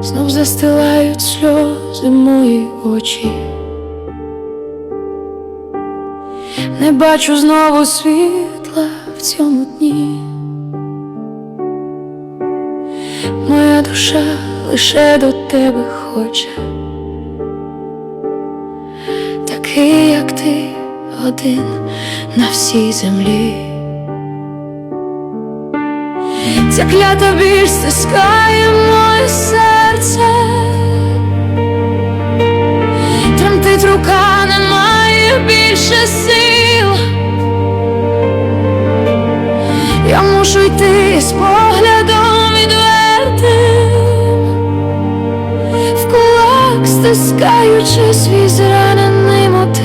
знов застилають сльози мої очі. Не бачу знову світла в цьому дні. Моя душа лише до тебе хоче, такий, як ти, один на всій землі. Ця клята біль стискає більше сил. Я мушу йти з поглядом відвертим, в кулак стискаючи свій зранений мотив.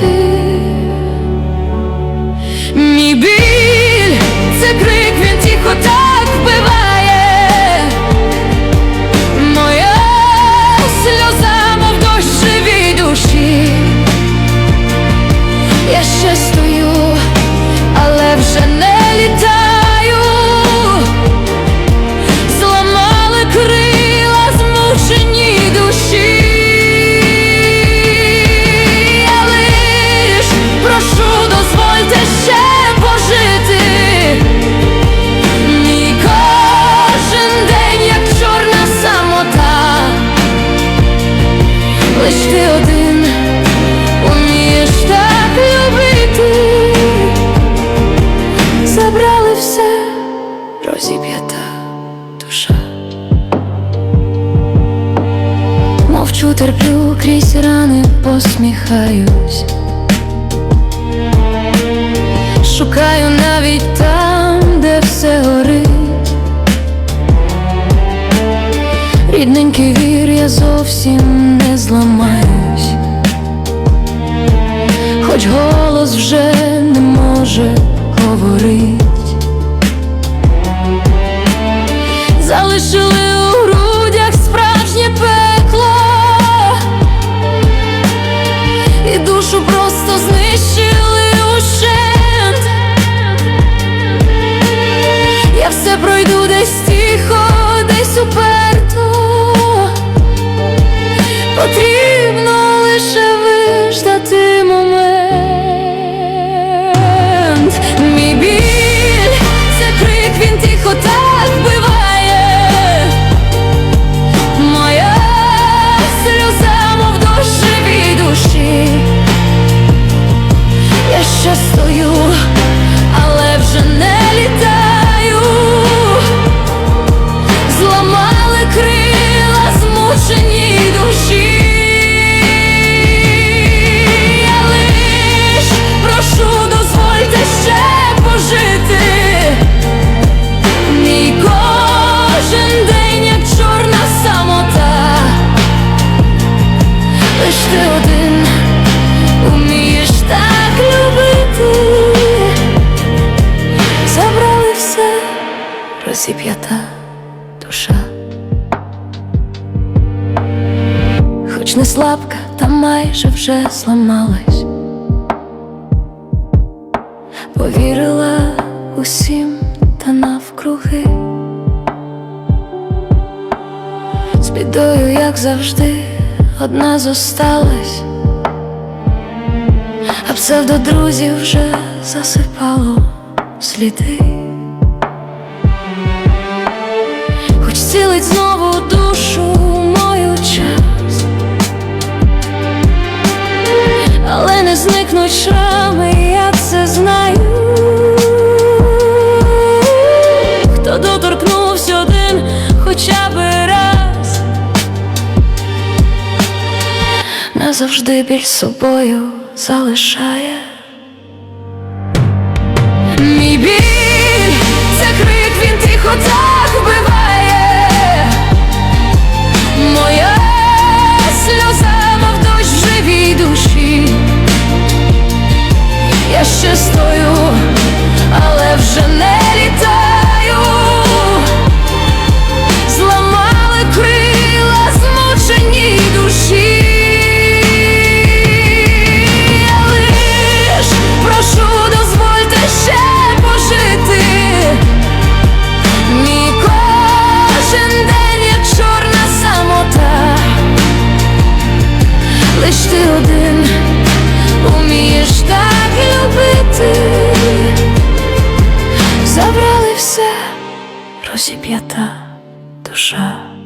Мій біль це крик, він тихо Лиш ти один умієш так любити. Забрали все, розіб'ята душа. Мовчу, терплю крізь рани, посміхаюсь. Шукаю навіть там, де все горить. Рідненький вір, зовсім не зламаюсь, хоч голос вже не може говорить. Залишили змучені душі. Прошу, дозвольте ще пожити. Мій кожен день, як чорна самота. Лиш ти один умієш так любити. Забрали все, розіп'ята не слабка, та майже вже зламалась. Повірила усім та навкруги. З бідою, як завжди, одна зосталась, а псевдодрузів вже засипало сліди. Хоч цілить знову шрами, я це знаю. Хто доторкнувся один хоча би раз, назавжди біль собою залишає. Забрали та душа.